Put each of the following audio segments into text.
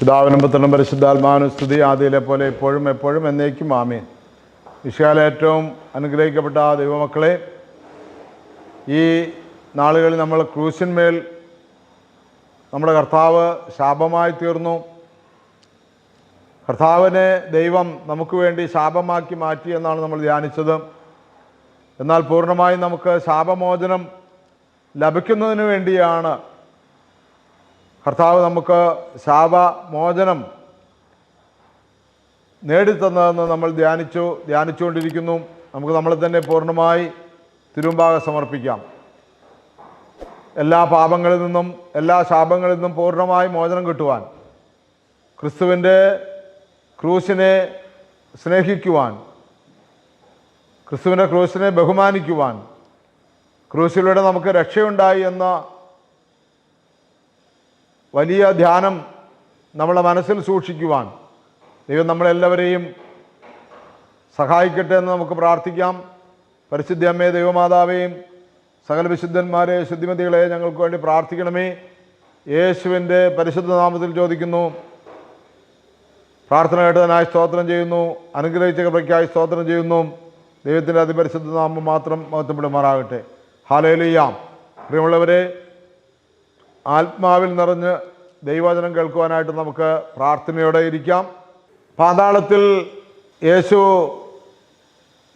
പിതാവിനും പുത്രനും പരിശുദ്ധാത്മാവിനും സ്തുതി. ആദ്യയിലെ പോലെ എപ്പോഴും എപ്പോഴും എന്നേക്കും ആമീൻ. വിശാല ഏറ്റവും അനുഗ്രഹിക്കപ്പെട്ട ദൈവമക്കളെ ഈ നാളുകളിൽ നമ്മൾ ക്രൂശിന്മേൽ നമ്മുടെ കർത്താവ് ശാപമായി തീർന്നു. കർത്താവിനെ ദൈവം നമുക്ക് വേണ്ടി ശാപമാക്കി മാറ്റി എന്നാണ് നമ്മൾ ധ്യാനിച്ചത്. എന്നാൽ പൂർണമായും നമുക്ക് ശാപമോചനം ലഭിക്കുന്നതിന് വേണ്ടിയാണ് കർത്താവ് നമുക്ക് ശാപ മോചനം നേടിത്തന്നതെന്ന് നമ്മൾ ധ്യാനിച്ചു ധ്യാനിച്ചുകൊണ്ടിരിക്കുന്നു. നമുക്ക് നമ്മളെ തന്നെ പൂർണമായി തിരുമ്പാകെ സമർപ്പിക്കാം. എല്ലാ പാപങ്ങളിൽ നിന്നും എല്ലാ ശാപങ്ങളിൽ നിന്നും പൂർണമായി മോചനം കിട്ടുവാൻ ക്രിസ്തുവിന്റെ ക്രൂശിനെ സ്നേഹിക്കുവാൻ ക്രിസ്തുവിന്റെ ക്രൂശിനെ ബഹുമാനിക്കുവാൻ ക്രൂശിലൂടെ നമുക്ക് രക്ഷയുണ്ടായി എന്ന വലിയ ധ്യാനം നമ്മളെ മനസ്സിൽ സൂക്ഷിക്കുവാൻ. ദൈവം നമ്മളെല്ലാവരെയും സഹായിക്കട്ടെ എന്ന് നമുക്ക് പ്രാർത്ഥിക്കാം. പരിശുദ്ധ അമ്മയെ ദൈവമാതാവേയും സകല വിശുദ്ധന്മാരെ ശുദ്ധിമതികളെ ഞങ്ങൾക്ക് വേണ്ടി പ്രാർത്ഥിക്കണമേ. യേശുവിന്റെ പരിശുദ്ധ നാമത്തിൽ ചോദിക്കുന്നു. പ്രാർത്ഥന കേട്ടതിനായി സ്തോത്രം ചെയ്യുന്നു. അനുഗ്രഹിച്ച കൃപയ്ക്കായി സ്തോത്രം ചെയ്യുന്നു. ദൈവത്തിന്റെ അതിപരിശുദ്ധ നാമം മാത്രം മഹത്വപ്പെടുമാറാകട്ടെ. ഹാലേലിയാം. പ്രിയമുള്ളവരെ ആത്മാവിൽ നിറഞ്ഞ് ദൈവചനം കേൾക്കുവാനായിട്ട് നമുക്ക് പ്രാർത്ഥനയോടെ ഇരിക്കാം. പാതാളത്തിൽ യേശു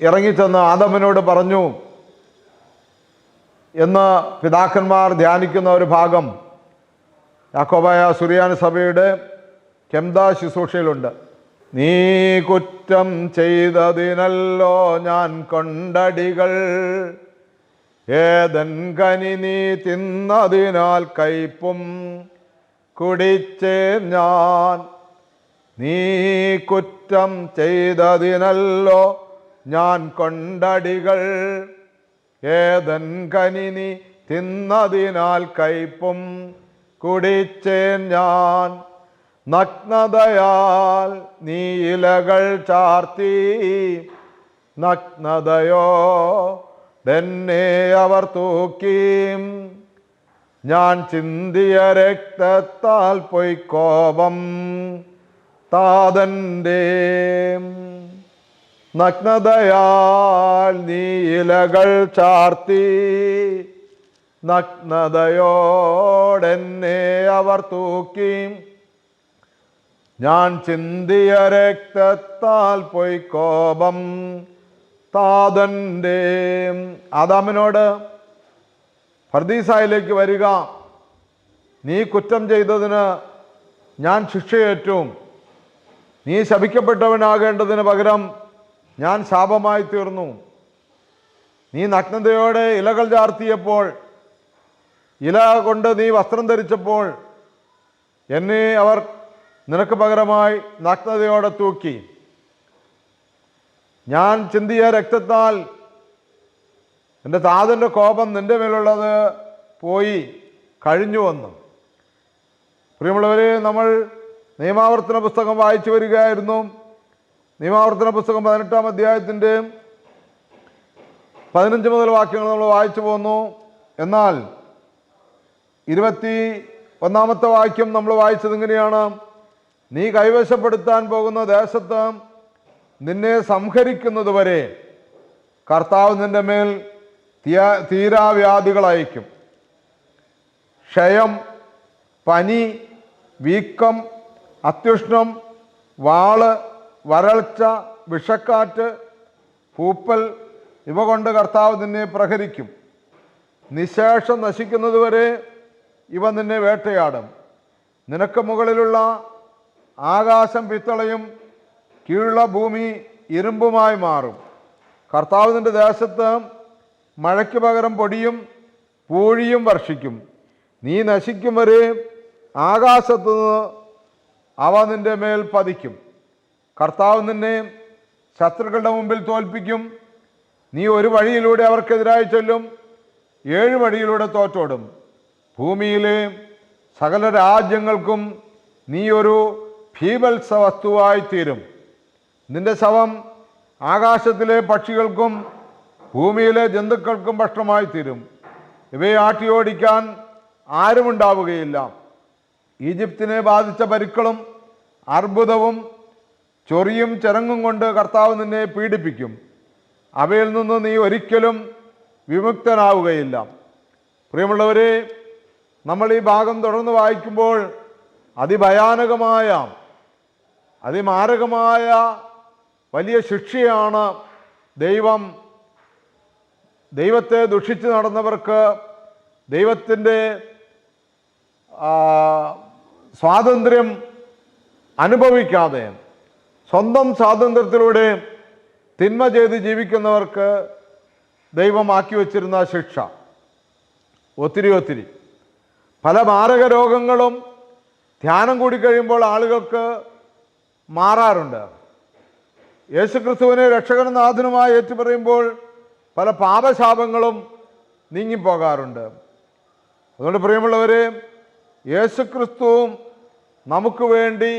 ഇറങ്ങിച്ചെന്ന് ആദമനോട് പറഞ്ഞു എന്ന് പിതാക്കന്മാർ ധ്യാനിക്കുന്ന ഒരു ഭാഗം യാക്കോബായ സുറിയാനി സഭയുടെ കെംദ ശുശ്രൂഷയിലുണ്ട്. നീ കുറ്റം ചെയ്തതിനല്ലോ ഞാൻ കൊണ്ടടികൾ. ഏതൻ കനി നീ തിന്നതിനാൽ കയ്പും കുടിച്ചേ ഞാൻ. നീ കുറ്റം ചെയ്തതിനല്ലോ ഞാൻ കൊണ്ടടികൾ. ഏതൻ കനി നീ തിന്നതിനാൽ കയ്പും കുടിച്ചേ ഞാൻ. നഗ്നതയാൽ നീ ഇലകൾ ചാർത്തി നഗ്നതയോ തന്നെ അവർ തൂക്കിയും ഞാൻ ചിന്തിയ രക്തത്താൽ പൊയ് കോപം താതന്റെ. നഗ്നതയാൽ നീ ഇലകൾ ചാർത്തി. നഗ്നതയോടെന്നെ അവർ തൂക്കി. ഞാൻ ചിന്തിയ രക്തത്താൽ പൊയ് കോപം താതന്റെ. ആദാമിനോട് ഫർദീസായിലേക്ക് വരിക. നീ കുറ്റം ചെയ്തതിന് ഞാൻ ശിക്ഷയേറ്റും. നീ ശപിക്കപ്പെട്ടവനാകേണ്ടതിന് പകരം ഞാൻ ശാപമായി തീർന്നു. നീ നഗ്നതയോടെ ഇലകൾ ചാർത്തിയപ്പോൾ ഇല കൊണ്ട് നീ വസ്ത്രം ധരിച്ചപ്പോൾ എന്നെ അവർ നിനക്ക് പകരമായി നഗ്നതയോടെ തൂക്കി. ഞാൻ ചിന്തിയ രക്തത്താൽ എന്റെ താതന്റെ കോപം നിന്റെ മേലുള്ളത് പോയി കഴിഞ്ഞു വന്നു. പ്രിയമുള്ളവർ നമ്മൾ നിയമാവർത്തന പുസ്തകം വായിച്ചു വരികയായിരുന്നു. നിയമാവർത്തന പുസ്തകം പതിനെട്ടാം അധ്യായത്തിന്റെ പതിനഞ്ച് മുതൽ വാക്യങ്ങൾ നമ്മൾ വായിച്ചു പോന്നു. എന്നാൽ ഇരുപത്തി ഒന്നാമത്തെ വാക്യം നമ്മൾ വായിച്ചത് ഇങ്ങനെയാണ്. നീ കൈവശപ്പെടുത്താൻ പോകുന്ന ദേശത്ത് നിന്നെ സംഹരിക്കുന്നത് വരെ കർത്താവ് നിന്റെ മേൽ തീരാ തീരാവ്യാധികൾ അയക്കും ക്ഷയം പനി വീക്കം അത്യുഷ്ണം വാൾ വരൾച്ച വിഷക്കാറ്റ് പൂപ്പൽ ഇവ കൊണ്ട് കർത്താവ് നിന്നെ പ്രഹരിക്കും. നിശേഷം നശിക്കുന്നതുവരെ ഇവ നിന്നെ വേട്ടയാടും. നിനക്ക് മുകളിലുള്ള ആകാശം പിത്തളയും കീഴുള്ള ഭൂമി ഇരുമ്പുമായി മാറും. കർത്താവ് നിന്റെ ദേശത്ത് മഴയ്ക്ക് പകരം പൊടിയും പൂഴിയും വർഷിക്കും. നീ നശിക്കും വരെ ആകാശത്തു നിന്ന് അവ നിന്റെ മേൽ പതിക്കും. കർത്താവ് നിന്നെ ശത്രുക്കളുടെ മുമ്പിൽ തോൽപ്പിക്കും. നീ ഒരു വഴിയിലൂടെ അവർക്കെതിരായി ചൊല്ലും. ഏഴ് വഴിയിലൂടെ തോറ്റോടും. ഭൂമിയിലെ സകല രാജ്യങ്ങൾക്കും നീ ഒരു ഭീപത്സ വസ്തുവായി തീരും. നിന്റെ ശവം ആകാശത്തിലെ പക്ഷികൾക്കും ഭൂമിയിലെ ജന്തുക്കൾക്കും ഭക്ഷണമായി തീരും. ഇവയെ ആട്ടിയോടിക്കാൻ ആരുമുണ്ടാവുകയില്ല. ഈജിപ്തിനെ ബാധിച്ച പരുക്കളും അർബുദവും ചൊറിയും ചിറങ്ങും കൊണ്ട് കർത്താവ് നിന്നെ പീഡിപ്പിക്കും. അവയിൽ നിന്ന് നീ ഒരിക്കലും വിമുക്തനാവുകയില്ല. പ്രിയമുള്ളവരെ നമ്മൾ ഈ ഭാഗം തുടർന്ന് വായിക്കുമ്പോൾ അതിഭയാനകമായ അതിമാരകമായ വലിയ ശിക്ഷയാണ് ദൈവം ദൈവത്തെ ദുഷിച്ച് നടന്നവർക്ക് ദൈവത്തിന്റെ സ്വാതന്ത്ര്യം അനുഭവിക്കാതെ സ്വന്തം സ്വാതന്ത്ര്യത്തിലൂടെ തിന്മ ചെയ്ത് ജീവിക്കുന്നവർക്ക് ദൈവമാക്കി വച്ചിരുന്ന ശിക്ഷ. ഒത്തിരി ഒത്തിരി. പല മാരക രോഗങ്ങളും ധ്യാനം കൂടി കഴിയുമ്പോൾ ആളുകൾക്ക് മാറാറുണ്ട്. യേശുക്രിസ്തുവിനെ രക്ഷകനും നാഥനുമായി ഏറ്റുപറയുമ്പോൾ പല പാപശാപങ്ങളും നീങ്ങിപ്പോകാറുണ്ട്. അതുകൊണ്ട് പ്രിയമുള്ളവരെ യേശുക്രിസ്തുവും നമുക്ക് വേണ്ടി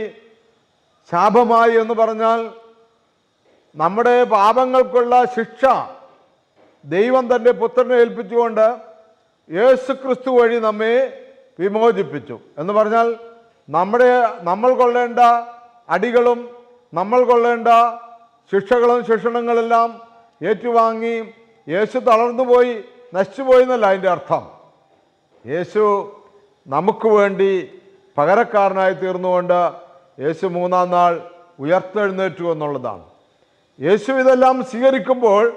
ശാപമായി എന്ന് പറഞ്ഞാൽ നമ്മുടെ പാപങ്ങൾക്കുള്ള ശിക്ഷ ദൈവം തന്റെ പുത്രനെ ഏൽപ്പിച്ചുകൊണ്ട് യേശുക്രിസ്തു വഴി നമ്മെ വിമോചിപ്പിച്ചു. എന്ന് പറഞ്ഞാൽ നമ്മുടെ നമ്മൾ കൊള്ളേണ്ട അടികളും നമ്മൾ കൊള്ളേണ്ട ശിക്ഷകളും ശിക്ഷണങ്ങളെല്ലാം ഏറ്റുവാങ്ങി യേശു തളർന്നു പോയി എന്നല്ല അതിന്റെ അർത്ഥം. യേശു നമുക്ക് വേണ്ടി പകരക്കാരനായി തീർന്നുകൊണ്ട് യേശു മൂന്നാം നാൾ ഉയർത്തെഴുന്നേറ്റു എന്നുള്ളതാണ്. യേശു ഇതെല്ലാം സ്വീകരിക്കുമ്പോൾ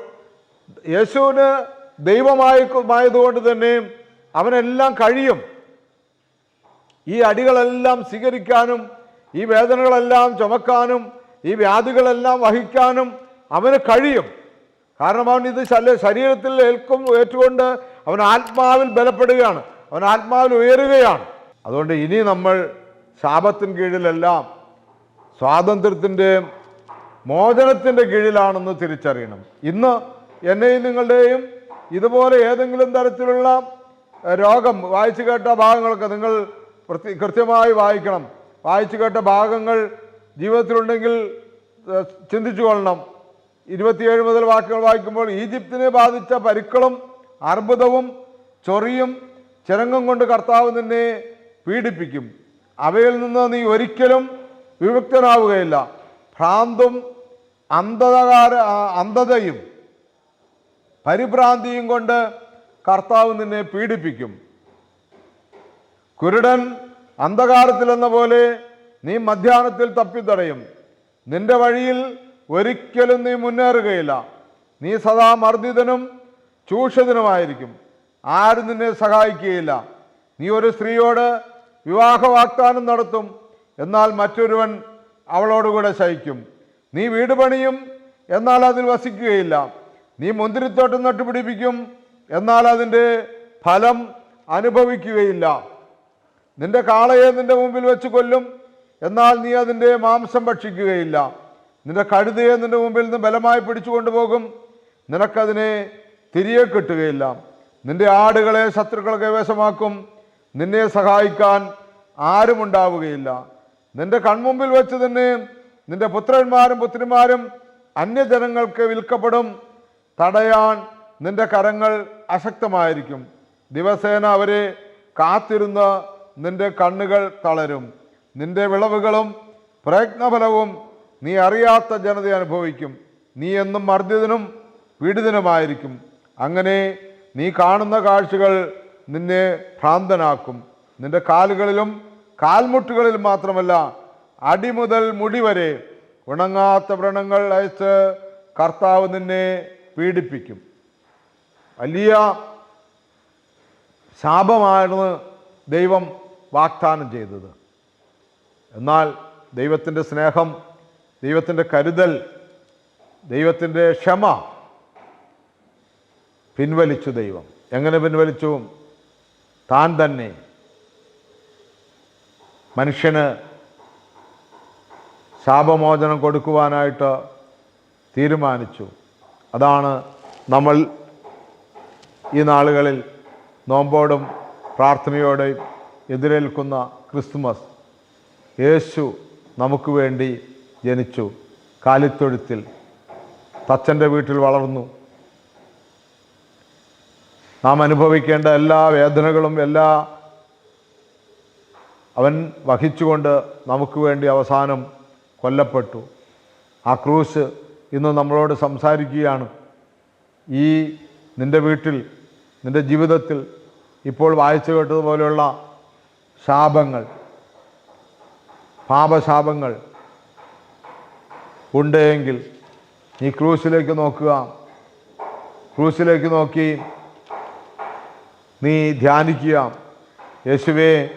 യേശുവിന് ദൈവമായതുകൊണ്ട് തന്നെ അവനെല്ലാം കഴിയും. ഈ അടികളെല്ലാം സ്വീകരിക്കാനും ഈ വേദനകളെല്ലാം ചുമക്കാനും ഈ വ്യാധികളെല്ലാം വഹിക്കാനും അവന് കഴിയും. കാരണം അവൻ ഇത് ശരീരത്തിൽ ഏൽക്കും ഏറ്റുകൊണ്ട് അവൻ ആത്മാവിൽ ബലപ്പെടുകയാണ്. അവൻ ആത്മാവിൽ ഉയരുകയാണ്. അതുകൊണ്ട് ഇനി നമ്മൾ ശാപത്തിൻ കീഴിലെല്ലാം സ്വാതന്ത്ര്യത്തിന്റെയും മോചനത്തിന്റെ കീഴിലാണെന്ന് തിരിച്ചറിയണം. ഇന്ന് എന്നെയും നിങ്ങളുടെയും ഇതുപോലെ ഏതെങ്കിലും തരത്തിലുള്ള രോഗം വായിച്ചു കേട്ട ഭാഗങ്ങളൊക്കെ നിങ്ങൾ കൃത്യമായി വായിക്കണം. വായിച്ചു കേട്ട ഭാഗങ്ങൾ ജീവിതത്തിലുണ്ടെങ്കിൽ ചിന്തിച്ചു കൊള്ളണം ഇരുപത്തിയേഴ് മുതൽ വാക്കുകൾ വായിക്കുമ്പോൾ ഈജിപ്തിനെ ബാധിച്ച പരുക്കളും അർബുദവും ചൊറിയും ചിരങ്ങും കൊണ്ട് കർത്താവ് നിന്നെ പീഡിപ്പിക്കും. അവയിൽ നിന്ന് നീ ഒരിക്കലും വിമുക്തനാവുകയില്ല. ഭ്രാന്തും അന്ധകാര അന്ധതയും പരിഭ്രാന്തിയും കൊണ്ട് കർത്താവ് നിന്നെ പീഡിപ്പിക്കും. കുരുടൻ അന്ധകാരത്തിലെന്ന പോലെ നീ മധ്യാഹ്നത്തിൽ തപ്പിത്തടയും. നിന്റെ വഴിയിൽ ഒരിക്കലും നീ മുന്നേറുകയില്ല. നീ സദാ മർദ്ദിതനും ചൂഷിതനുമായിരിക്കും ആരും നിന്നെ സഹായിക്കുകയില്ല. നീ ഒരു സ്ത്രീയോട് വിവാഹ വാഗ്ദാനം നടത്തും. എന്നാൽ മറ്റൊരുവൻ അവളോടുകൂടെ ശയിക്കും. നീ വീട് പണിയും എന്നാൽ അതിൽ വസിക്കുകയില്ല. നീ മുന്തിരിത്തോട്ടം നട്ടുപിടിപ്പിക്കും എന്നാൽ അതിന്റെ ഫലം അനുഭവിക്കുകയില്ല. നിന്റെ കാളയെ നിന്റെ മുമ്പിൽ വെച്ച് കൊല്ലും. എന്നാൽ നീ അതിന്റെ മാംസം ഭക്ഷിക്കുകയില്ല. നിന്റെ കഴുതയെ നിന്റെ മുമ്പിൽ നിന്ന് ബലമായി പിടിച്ചു കൊണ്ടുപോകും നിനക്കതിനെ തിരികെ കിട്ടുകയില്ല. നിന്റെ ആടുകളെ ശത്രുക്കൾ കൈവശമാക്കും നിന്നെ സഹായിക്കാൻ ആരുമുണ്ടാവുകയില്ല നിന്റെ കൺമുമ്പിൽ വെച്ച് തന്നെ നിന്റെ പുത്രന്മാരും പുത്രിമാരും അന്യജനങ്ങൾക്ക് വിൽക്കപ്പെടും. തടയാൻ നിന്റെ കരങ്ങൾ അശക്തമായിരിക്കും. ദിവസേന അവരെ കാത്തിരുന്ന് നിന്റെ കണ്ണുകൾ തളരും. നിന്റെ വിളവുകളും പ്രയത്നഫലവും നീ അറിയാത്ത ജനത അനുഭവിക്കും. നീ എന്നും മർദ്ദിതനും പീഡിതനുമായിരിക്കും. അങ്ങനെ നീ കാണുന്ന കാഴ്ചകൾ നിന്നെ ഭ്രാന്തനാക്കും. നിന്റെ കാലുകളിലും കാൽമുട്ടുകളിലും മാത്രമല്ല അടി മുതൽ മുടി വരെ ഉണങ്ങാത്ത വ്രണങ്ങൾ അയച്ച് കർത്താവ് നിന്നെ പീഡിപ്പിക്കും. വലിയ ശാപമാണ് ദൈവം വാഗ്ദാനം ചെയ്തത്. എന്നാൽ ദൈവത്തിന്റെ സ്നേഹം ദൈവത്തിന്റെ കരുതൽ ദൈവത്തിന്റെ ക്ഷമ പിൻവലിച്ചു ദൈവം. എങ്ങനെ പിൻവലിച്ചു? താൻ തന്നെ മനുഷ്യന് ശാപമോചനം കൊടുക്കുവാനായിട്ട് തീരുമാനിച്ചു. അതാണ് നമ്മൾ ഈ നാളുകളിൽ നോമ്പോടും പ്രാർത്ഥനയോടെയും എതിരേൽക്കുന്ന ക്രിസ്തുമസ്. യേശു നമുക്ക് വേണ്ടി ജനിച്ചു. കാലിത്തൊഴുത്തിൽ തച്ചന്റെ വീട്ടിൽ വളർന്നു. നാം അനുഭവിക്കേണ്ട എല്ലാ വേദനകളും എല്ലാ അവൻ വഹിച്ചുകൊണ്ട് നമുക്ക് വേണ്ടി അവസാനം കൊല്ലപ്പെട്ടു. ആ ക്രൂസ് ഇന്ന് നമ്മളോട് സംസാരിക്കുകയാണ്. ഈ നിന്റെ വീട്ടിൽ നിന്റെ ജീവിതത്തിൽ ഇപ്പോൾ വായിച്ചു കേട്ടതുപോലെയുള്ള ശാപങ്ങൾ പാപശാപങ്ങൾ ഉണ്ടെങ്കിൽ നീ ക്രൂസിലേക്ക് നോക്കുക. ക്രൂസിലേക്ക് നോക്കി നീ ധ്യാനിക്കുക. യേശുവേ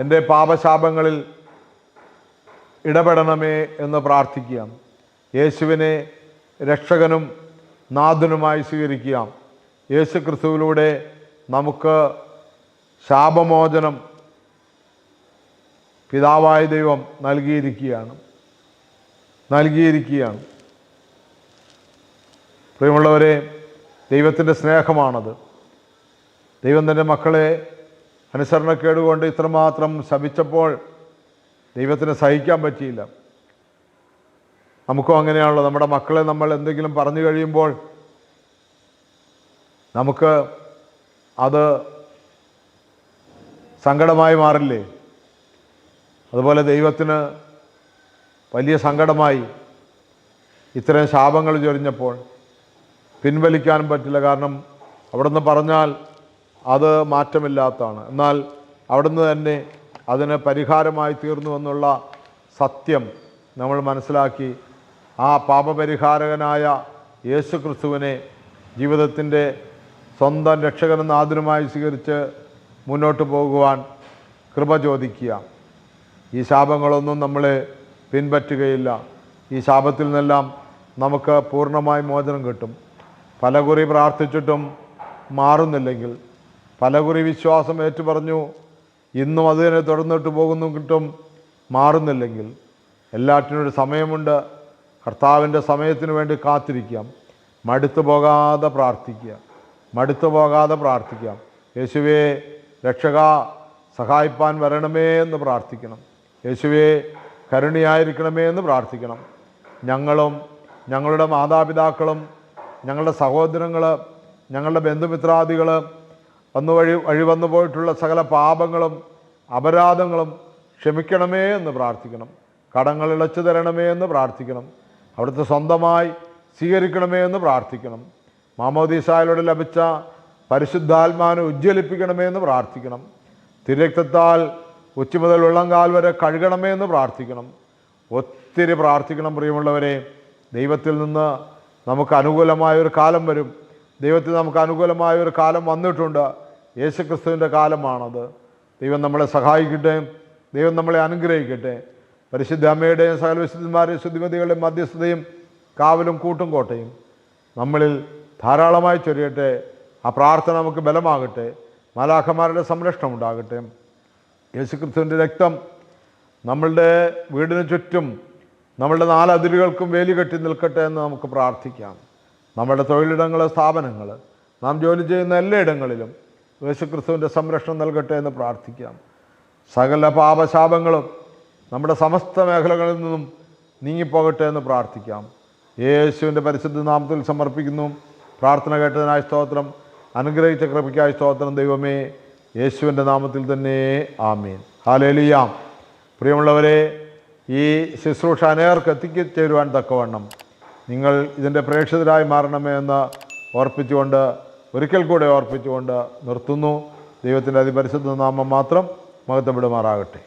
എന്റെ പാപശാപങ്ങളിൽ ഇടപെടണമേ എന്ന് പ്രാർത്ഥിക്കുക. യേശുവിനെ രക്ഷകനും നാഥനുമായി സ്വീകരിക്കുക. യേശു ക്രിസ്തുവിലൂടെ നമുക്ക് ശാപമോചനം പിതാവായ ദൈവം നൽകിയിരിക്കുകയാണ്. നൽകിയിരിക്കുകയാണ്. പ്രിയമുള്ളവരെ ദൈവത്തിന്റെ സ്നേഹമാണത്. ദൈവം തന്റെ മക്കളെ അനുസരണക്കേട് കൊണ്ട് ഇത്രമാത്രം ശപിച്ചപ്പോൾ ദൈവത്തിന് സഹിക്കാൻ പറ്റിയില്ല. നമുക്കും അങ്ങനെയാണല്ലോ. നമ്മുടെ മക്കളെ നമ്മൾ എന്തെങ്കിലും പറഞ്ഞു കഴിയുമ്പോൾ നമുക്ക് അത് സങ്കടമായി മാറില്ലേ? അതുപോലെ ദൈവത്തിന് വലിയ സങ്കടമായി ഇത്തരം ശാപങ്ങൾ ചൊരിഞ്ഞപ്പോൾ പിൻവലിക്കാൻ പറ്റില്ല. കാരണം അവിടുന്ന് പറഞ്ഞാൽ അത് മാറ്റമില്ലാത്തതാണ്. എന്നാൽ അവിടുന്ന് തന്നെ അതിന് പരിഹാരമായി തീർന്നു എന്നുള്ള സത്യം നമ്മൾ മനസ്സിലാക്കി. ആ പാപപരിഹാരകനായ യേശു ക്രിസ്തുവിനെ ജീവിതത്തിന്റെ സ്വന്തം രക്ഷകനെന്ന് ആദരമായി സ്വീകരിച്ച് മുന്നോട്ട് പോകുവാൻ കൃപ ചോദിക്കുക. ഈ ശാപങ്ങളൊന്നും നമ്മളെ പിൻപറ്റുകയില്ല. ഈ ശാപത്തിൽ നിന്നെല്ലാം നമുക്ക് പൂർണമായി മോചനം കിട്ടും. പലകുറി പ്രാർത്ഥിച്ചിട്ടും മാറുന്നില്ലെങ്കിൽ പലകുറി വിശ്വാസം ഏറ്റുപറഞ്ഞു ഇന്നും അത് തന്നെ തുടർന്നിട്ട് പോകുന്നു കിട്ടും മാറുന്നില്ലെങ്കിൽ എല്ലാറ്റിനും ഒരു സമയമുണ്ട്. കർത്താവിന്റെ സമയത്തിന് വേണ്ടി കാത്തിരിക്കാം. മടുത്തു പോകാതെ പ്രാർത്ഥിക്കുക. മടുത്തു പോകാതെ പ്രാർത്ഥിക്കാം. യേശുവേ രക്ഷക സഹായിപ്പാൻ വരണമേ എന്ന് പ്രാർത്ഥിക്കണം. യേശുവേ കരുണയായിരിക്കണമേ എന്ന് പ്രാർത്ഥിക്കണം. ഞങ്ങളും ഞങ്ങളുടെ മാതാപിതാക്കളും ഞങ്ങളുടെ സഹോദരങ്ങൾ ഞങ്ങളുടെ ബന്ധുമിത്രാദികൾ വന്നു വഴി വഴി വന്നു പോയിട്ടുള്ള സകല പാപങ്ങളും അപരാധങ്ങളും ക്ഷമിക്കണമേ എന്ന് പ്രാർത്ഥിക്കണം. കടങ്ങൾ ഇളച്ചു തരണമേ എന്ന് പ്രാർത്ഥിക്കണം. അവിടുത്തെ സ്വന്തമായി സ്വീകരിക്കണമേ എന്ന് പ്രാർത്ഥിക്കണം. മാമോദീസായിലൂടെ ലഭിച്ച പരിശുദ്ധാത്മാനെ ഉജ്ജ്വലിപ്പിക്കണമേ എന്ന് പ്രാർത്ഥിക്കണം. തിരക്തത്താൽ ഉച്ച മുതൽ വെള്ളംകാൽ വരെ കഴുകണമേ എന്ന് പ്രാർത്ഥിക്കണം. ഒത്തിരി പ്രാർത്ഥിക്കണം പ്രിയമുള്ളവരെ. ദൈവത്തിൽ നിന്ന് നമുക്ക് അനുകൂലമായ ഒരു കാലം വരും. ദൈവത്തിൽ നമുക്ക് അനുകൂലമായ ഒരു കാലം വന്നിട്ടുണ്ട്. യേശുക്രിസ്തുവിന്റെ കാലമാണത്. ദൈവം നമ്മളെ സഹായിക്കട്ടെ. ദൈവം നമ്മളെ അനുഗ്രഹിക്കട്ടെ. പരിശുദ്ധ അമ്മയുടെയും സകല വിശുദ്ധന്മാരുടെയും ശുദ്ധിമതികളുടെയും മധ്യസ്ഥതയും കാവലും കൂട്ടും കോട്ടയും നമ്മളിൽ ധാരാളമായി ചൊരിയട്ടെ. ആ പ്രാർത്ഥന നമുക്ക് ബലമാകട്ടെ. മാലാഖമാരുടെ സംരക്ഷണം ഉണ്ടാകട്ടെ. യേശുക്രിസ്തുവിന്റെ രക്തം നമ്മളുടെ വീടിന് ചുറ്റും നമ്മളുടെ നാലതിരുകൾക്കും വേലി കെട്ടി നിൽക്കട്ടെ എന്ന് നമുക്ക് പ്രാർത്ഥിക്കാം. നമ്മുടെ തൊഴിലിടങ്ങൾ സ്ഥാപനങ്ങൾ നാം ജോലി ചെയ്യുന്ന എല്ലായിടങ്ങളിലും യേശുക്രിസ്തുവിന്റെ സംരക്ഷണം നൽകട്ടെ എന്ന് പ്രാർത്ഥിക്കാം. സകല പാപശാപങ്ങളും നമ്മുടെ സമസ്ത മേഖലകളിൽ നിന്നും നീങ്ങിപ്പോകട്ടെ എന്ന് പ്രാർത്ഥിക്കാം. യേശുവിന്റെ പരിശുദ്ധ നാമത്തിൽ സമർപ്പിക്കുന്നു. പ്രാർത്ഥന കേട്ടതിനായ സ്തോത്രം. അനുഗ്രഹിച്ച കൃപയ്ക്കായ സ്തോത്രം. ദൈവമേ യേശുവിന്റെ നാമത്തിൽ തന്നെ ആമീൻ. ഹാലേലിയാം പ്രിയമുള്ളവരെ ഈ ശുശ്രൂഷ അനേകർക്ക് എത്തിച്ചേരുവാൻ തക്കവണ്ണം നിങ്ങൾ ഇതിന്റെ പ്രേക്ഷിതരായി മാറണമേ എന്ന് ഓർപ്പിച്ചുകൊണ്ട് ഒരിക്കൽ കൂടെ ഓർപ്പിച്ചുകൊണ്ട് നിർത്തുന്നു. ദൈവത്തിന്റെ അതിപരിശുദ്ധ നാമം മാത്രം മഹത്വപ്പെടുമാറാകട്ടെ.